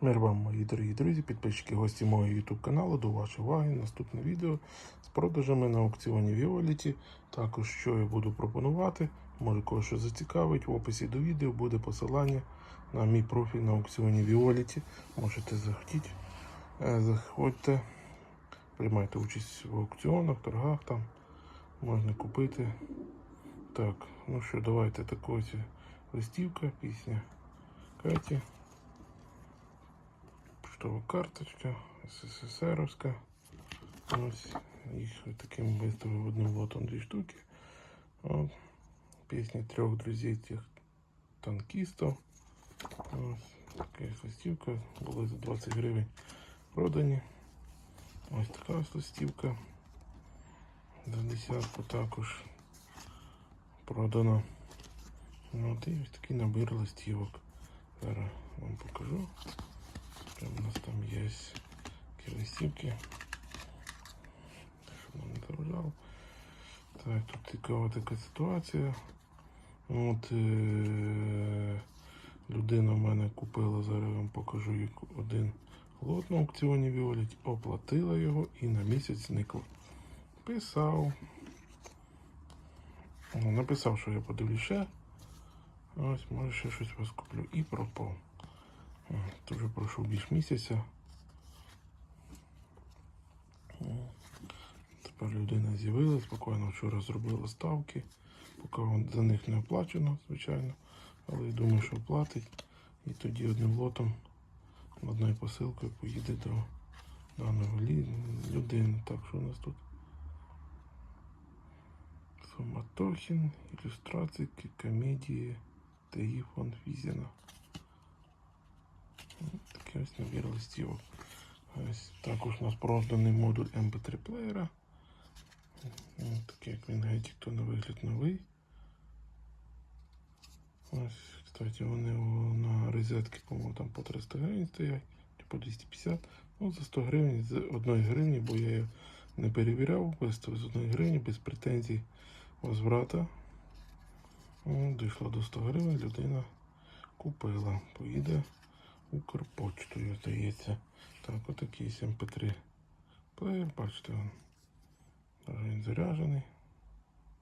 Мир вам, мої дорогі друзі, підписчики, гості мого YouTube каналу. До вашої уваги наступне відео з продажами на аукціоні Violet. Також що я буду пропонувати, може кого що зацікавить. В описі до відео буде посилання на мій профіль на аукціоні Violet. Можете захотіти. Е, Заходьте, приймайте участь в аукціонах, торгах там. Можна купити. Так, ну що, давайте так ось листівка, пісня Каті. Поштова карточка, СССРовська. Ось їх таким виставив одним лотом дві штуки. От. Пісні трьох друзів тих танкістів. Ось така листівка. Були за 20 гривень продані. Ось така ось листівка. За десятку також продано. Ну, от і ось такий набір листівок. Зараз вам покажу. Прям у нас там є такі листівки. Щоб нам не заважало. Так, тут цікава така ситуація. От е- людина в мене купила, зараз вам покажу як один лот на аукціоні Віоліт, оплатила його і на місяць зникла. Писав. Ну, Написав, що я подивлюсь ще. Ось, може ще щось вас куплю. І пропав. Тут вже пройшов більш місяця. Тепер людина з'явилась, спокійно вчора зробила ставки, поки за них не оплачено, звичайно. Але я думаю, що оплатить. І тоді одним лотом одною посилкою поїде до даної лі- людини. Так, що у нас тут? Суматохін, ілюстрації, комедії, Таї фон Фізіна. Такий ось набір листівок. Ось також у нас проданий модуль MP3 плеєра. Такий, як він геть, хто на вигляд новий. Ось, кстати, вони на розетки, по-моєму, там по 300 гривень стоять, чи по 250. Ну, за 100 гривень з 1 гривні, бо я її не перевіряв, виставив з 1 гривні без претензій возврата. О, Дійшло до 100 гривень, людина купила. Поїде Укрпочтою, здається. Так, отакий MP3 плеєр, бачите, він. Даже він заряджений.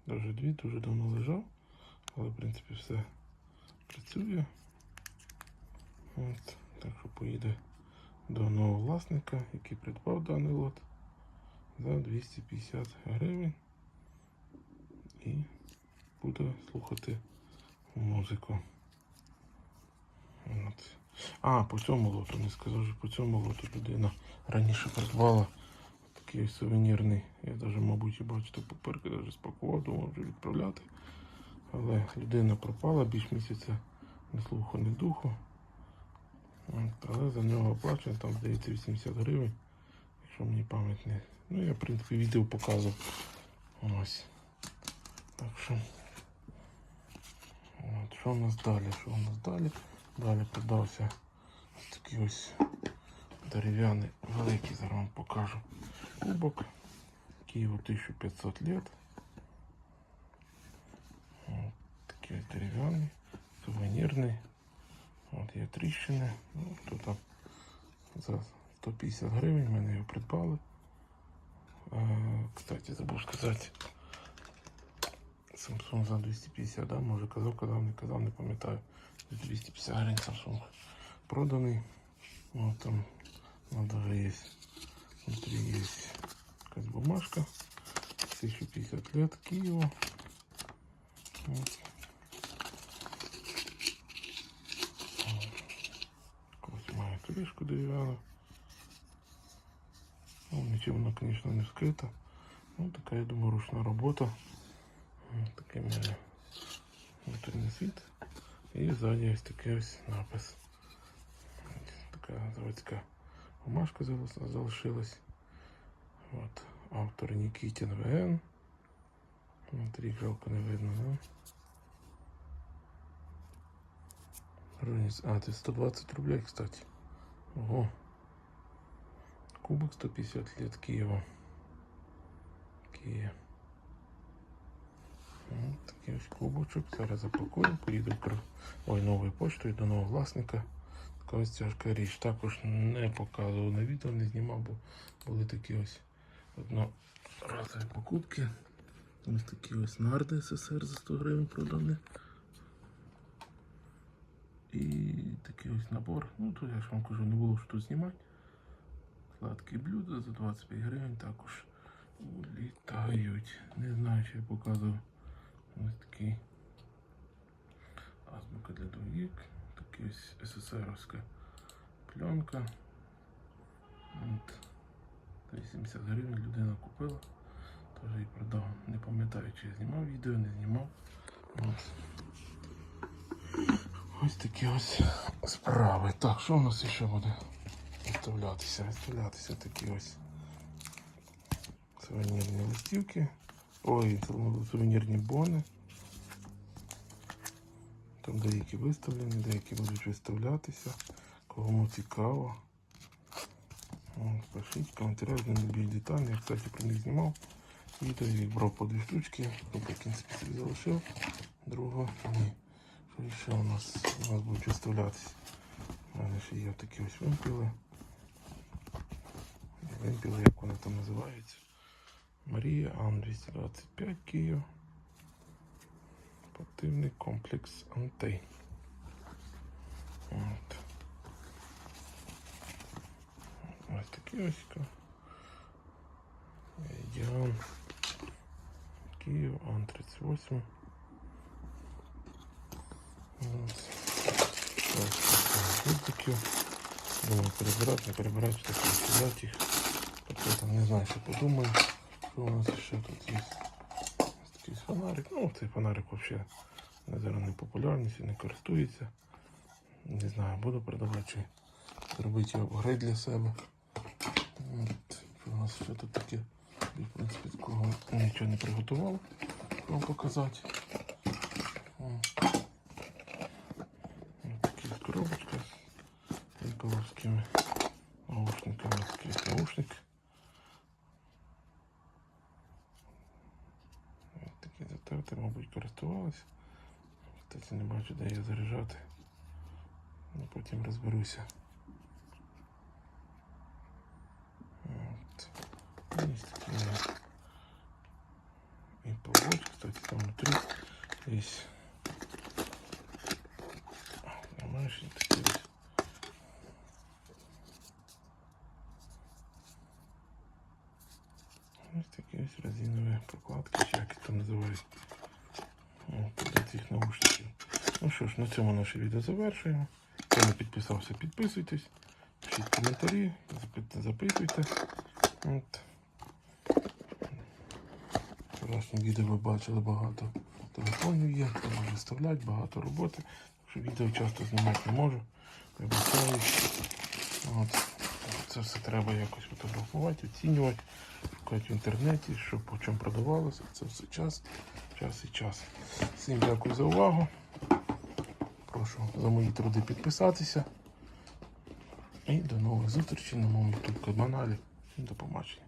Даже дві дуже давно лежав. Але в принципі все працює. От, так що поїде до нового власника, який придбав даний лот за 250 гривень. І буде слухати музику. От. А, по цьому лоту, не сказав, що по цьому лоту людина раніше придбала такий сувенірний. Я навіть, мабуть, і бачите, паперки навіть спакував, думав вже відправляти. Але людина пропала більш місяця ні слуху, ні духу. Але за нього оплачено, там здається 80 гривень, якщо мені пам'ять не. Ну я в принципі відео показував. Ось. Так що. От, що в нас далі? Що в нас далі? Далі продався ось такий ось дерев'яний великий, зараз вам покажу. Кубок. Києву 1500 лет. От, такий ось дерев'яний, сувенірний. От є тріщини. Ну, тут там за 150 гривень мене його придбали. Е, кстати, забув сказати. Samsung за 250, да? Може казав, казав, не казав, не пам'ятаю. За 250 гривень Samsung проданий. Вот там ну, даже есть. Внутри есть как бумажка. 1050 лет Киева. Вот. Ось має кришку дерев'яну. Ну, ничем вона, конечно, не вскрита. Ну, така, я думаю, ручна робота. Ось Такий має внутрішній світ. І ззаді ось такий ось напис. Така заводська бумажка зал- залишилась. От. Автор Нікітін ВН. Рік жалко не видно, да? А, це 120 рублей, кстати. Ого. Кубок 150 лет Киева. Киев. Такий ось кубочок. Зараз запакуємо, поїду Кр- Ой, новою поштою до нового власника. Така ось тяжка річ. Також не показував на відео, не знімав, бо були такі ось одноразові покупки. Ось такі ось нарди СССР за 100 гривень продали. І такий ось набор. Ну, тут я ж вам кажу, не було що тут знімати. Сладкі блюда за 25 гривень також улітають. Не знаю, чи я показував ось такий азбука для двоїк. Такий ось СССРовська пленка. От. 80 гривень людина купила. Теж її продав. Не пам'ятаю, чи я знімав відео, не знімав. От. Ось такі ось справи. Так, що у нас ще буде виставлятися? Виставлятися такі ось сувенірні листівки. Ой, сувенірні бони. Там деякі виставлені, деякі будуть виставлятися. Кому цікаво. Пишіть в коментарях, де більш детально. Я, кстати, про них знімав. Відео їх брав по дві штучки. Тобто, в принципі, собі залишив. Другого ні. Що ще у нас, у нас будуть виставлятися? У мене ще є такі ось вимпіли. Вимпіли, як вони там називаються. Марія Ан 225 Київ. Спортивний комплекс Антей. От. Ось такі ось. Діан. Київ, Ан 38. Ось. Ось гудзиків. Думаю, перебирати, не перебирати, так їх. Тобто там не знаю, що подумаю. Що у нас ще тут є? Ось фонарик. Ну, цей фонарик взагалі зараз не популярний, не користується. Не знаю, буду продавати чи зробити апгрейд для себе. От, у нас ще тут таке? Я, в принципі, такого нічого не приготував вам показати. Ось такі коробочка з наушниками. Наушник. Ось такі затерти, мабуть, користувалися. Кстати, не бачу, де її заряджати. Ну, потім розберуся. От. Є такі і полочка, кстати, там внутри есть Понимаешь, и такие вот. Ось такі ось резинові прокладки, чи як їх там називають. От, Для цих наушників. Ну що ж, на цьому наше відео завершуємо. Хто не підписався, підписуйтесь. Пишіть коментарі, запит- запитуйте. От. Відео ви бачили багато телефонів є, треба виставляти, багато роботи. Так що відео часто знімати не можу. Вибачаю. От. Це все треба якось фотографувати, оцінювати, шукати в інтернеті, що по чому продавалося. Це все час, час і час. Всім дякую за увагу. Прошу за мої труди підписатися. І до нових зустрічей на моєму YouTube каналі. До побачення.